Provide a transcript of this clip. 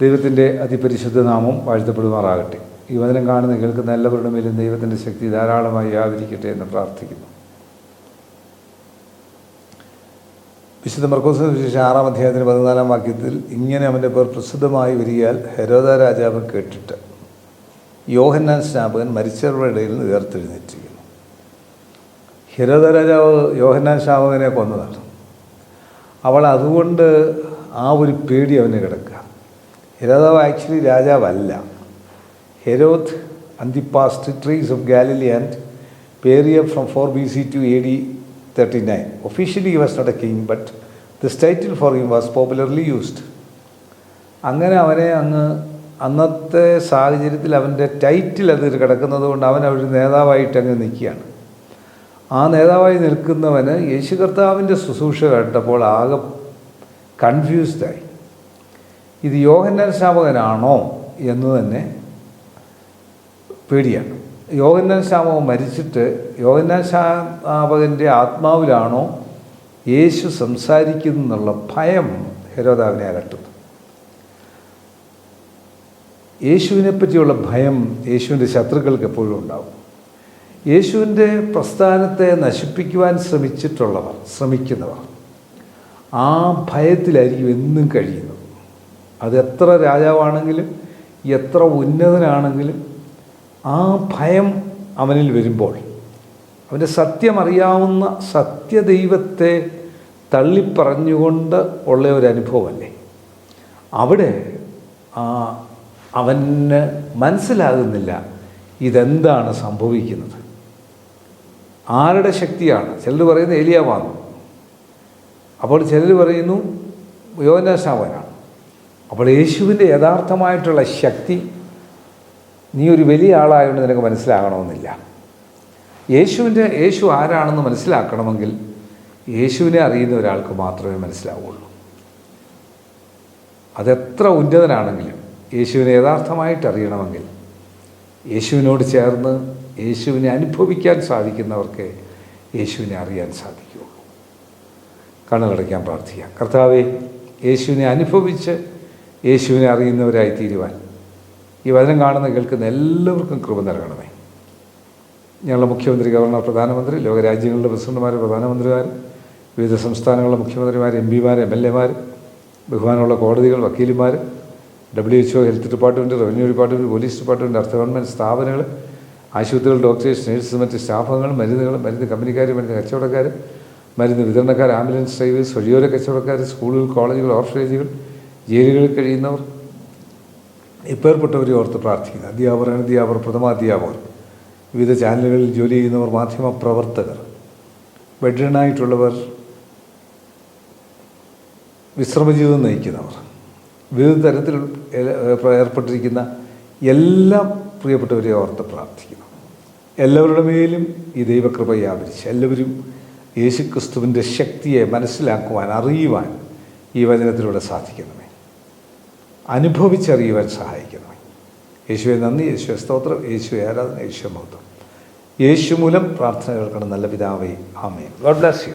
ദൈവത്തിന്റെ അതിപരിശുദ്ധ നാമം വാഴ്ത്തപ്പെടുമാറാകട്ടെ. ഈ വചനം കാണുന്ന കേൾക്കുന്ന എല്ലാവരുടെ മേലും ദൈവത്തിന്റെ ശക്തി ധാരാളമായി വ്യാപരിക്കട്ടെ എന്ന് പ്രാർത്ഥിക്കുന്നു. വിശുദ്ധ മർക്കോസ് വിശേഷം ആറാം അധ്യായത്തിന് പതിനാലാം വാക്യത്തിൽ ഇങ്ങനെ അവന്റെ പേർ പ്രസിദ്ധമായി വരികയാൽ ഹരോദ രാജാവ് കേട്ടിട്ട് യോഹന്നാൻ സ്നാപകൻ മരിച്ചവരുടെ ഇടയിൽ നിന്ന് ഉയർത്തെഴുന്നേറ്റിരിക്കുന്നു. ഹരോദ രാജാവ് യോഹന്നാൻ സ്നാപകനെ കൊന്നതാണ്. അവൾ അതുകൊണ്ട് ആ ഒരു പേടി അവന് കിടക്കുക. ഹെരോദാവ് ആക്ച്വലി രാജാവല്ല. Herod Antipas trees of Galilee and Perea from four B C to A D thirty nine officially was not a king but this title for him was popularly used അങ്ങനെ അവനെ അങ്ങ് അന്നത്തെ സാഹചര്യത്തിൽ അവന്റെ ടൈറ്റിൽ അത് കിടക്കുന്നത് കൊണ്ട് അവൻ ഒരു നേതാവായിട്ട് അങ്ങ് നിൽക്കുകയാണ്. ആ നേതാവായി നിൽക്കുന്നവന് യേശു കർത്താവിന്റെ ശുശ്രൂഷ കണ്ടപ്പോൾ ആകെ കൺഫ്യൂസ്ഡായി ഇത് യോഹന്നാൻ ശ്രാവകനാണോ എന്ന് തന്നെ പേടിയാണ്. യോഹന്നാൻ ശ്രാവകൻ മരിച്ചിട്ട് യോഹന്നാൻ ശ്രാവകന്റെ ആത്മാവിലാണോ യേശു സംസാരിക്കുന്നു എന്നുള്ള ഭയം ഹെരോദാവിനെ അലട്ടുന്നു യേശുവിനെ പറ്റിയുള്ള ഭയം യേശുവിന്റെ ശത്രുക്കൾക്ക് എപ്പോഴും ഉണ്ടാവും. യേശുവിന്റെ പ്രസ്ഥാനത്തെ നശിപ്പിക്കുവാൻ ശ്രമിച്ചിട്ടുള്ളവർ ശ്രമിക്കുന്നവർ ആ ഭയത്തിലായിരിക്കും എന്നും കഴിയുന്നത്. അത് എത്ര രാജാവാണെങ്കിലും എത്ര ഉന്നതനാണെങ്കിലും ആ ഭയം അവനിൽ വരുമ്പോൾ അവന്റെ സത്യമറിയാവുന്ന സത്യദൈവത്തെ തള്ളിപ്പറഞ്ഞുകൊണ്ട് ഉള്ള ഒരു അനുഭവമല്ലേ? അവിടെ അവന് മനസ്സിലാകുന്നില്ല ഇതെന്താണ് സംഭവിക്കുന്നത്. ആരുടെ ശക്തിയാണ്? ചിലർ പറയുന്നത് ഏലിയാവാണ്. അപ്പോൾ ചിലർ പറയുന്നു യോനാശാവനാണ്. അപ്പോൾ യേശുവിന്റെ യഥാർത്ഥമായിട്ടുള്ള ശക്തി നീ ഒരു വലിയ ആളായതുകൊണ്ട് നിനക്ക് മനസ്സിലാകണമെന്നില്ല. യേശുവിന്റെ യേശു ആരാണെന്ന് മനസ്സിലാക്കണമെങ്കിൽ യേശുവിനെ അറിയുന്ന ഒരാൾക്ക് മാത്രമേ മനസ്സിലാവുള്ളൂ. അതെത്ര ഉന്നതനാണെങ്കിലും യേശുവിനെ യഥാർത്ഥമായിട്ട് അറിയണമെങ്കിൽ യേശുവിനോട് ചേർന്ന് യേശുവിനെ അനുഭവിക്കാൻ സാധിക്കുന്നവർക്ക് യേശുവിനെ അറിയാൻ സാധിക്കുകയുള്ളൂ. കണ്ണുകടയ്ക്കാൻ പ്രാർത്ഥിക്കാം. കർത്താവേ യേശുവിനെ അനുഭവിച്ച് യേശുവിനെ അറിയുന്നവരായി തീരുവാൻ. ഈ വചനം കാണുന്ന കേൾക്കുന്ന എല്ലാവർക്കും കൃപ നൽകണമേ. ഞങ്ങളുടെ മുഖ്യമന്ത്രി ഗവർണർ പ്രധാനമന്ത്രി ലോകരാജ്യങ്ങളുടെ പ്രസിഡന്റുമാർ പ്രധാനമന്ത്രിമാർ വിവിധ സംസ്ഥാനങ്ങളിലെ മുഖ്യമന്ത്രിമാർ എം പിമാർ എം എൽ എമാർ ബഹുമാനമുള്ള കോടതികൾ വക്കീലുമാർ W H O health department revenue department police department അർത്ഥ ഗവൺമെന്റ് സ്ഥാപനങ്ങൾ ആശുപത്രികൾ ഡോക്ടേഴ്സ് നേഴ്സ് മറ്റ് സ്റ്റാഫുകൾ മരുന്നുകൾ മരുന്ന് കമ്പനിക്കാർ മരുന്ന് കച്ചവടക്കാർ മരുന്ന് വിതരണക്കാർ ആംബുലൻസ് ഡ്രൈവേഴ്സ് വഴിയോര കച്ചവടക്കാർ സ്കൂളുകൾ കോളേജുകൾ ഓർഫനേജുകൾ ജയിലുകളിൽ കഴിയുന്നവർ? ഇപ്പേർപ്പെട്ടവരെ ഓർത്ത് പ്രാർത്ഥിക്കുന്നു അധ്യാപകർ അനധ്യാപകർ പ്രഥമാധ്യാപകർ വിവിധ ചാനലുകളിൽ ജോലി ചെയ്യുന്നവർ മാധ്യമ പ്രവർത്തകർ. ബെഡ്രിനായിട്ടുള്ളവർ വിശ്രമജീവിതം നയിക്കുന്നവർ. വിവിധ തരത്തിൽ ഏർപ്പെട്ടിരിക്കുന്ന എല്ലാ പ്രിയപ്പെട്ടവരെ ഓർത്ത് പ്രാർത്ഥിക്കുന്നു എല്ലാവരുടെ മേലും ഈ ദൈവകൃപ വ്യാപരിച്ച് എല്ലാവരും യേശുക്രിസ്തുവിന്റെ ശക്തിയെ മനസ്സിലാക്കുവാൻ അറിയുവാൻ ഈ വചനത്തിലൂടെ സാധിക്കണമേ. അനുഭവിച്ചറിയുവാൻ സഹായിക്കുന്നു. യേശുവെ നന്ദി. യേശുവെ സ്തോത്രം. യേശുവെ ആരാധന. യേശു മഹത്വം. യേശു മൂലം പ്രാർത്ഥന കേൾക്കണം. നല്ല പിതാവേ. ആമേ ഗോഡ് ബ്ലസ് യു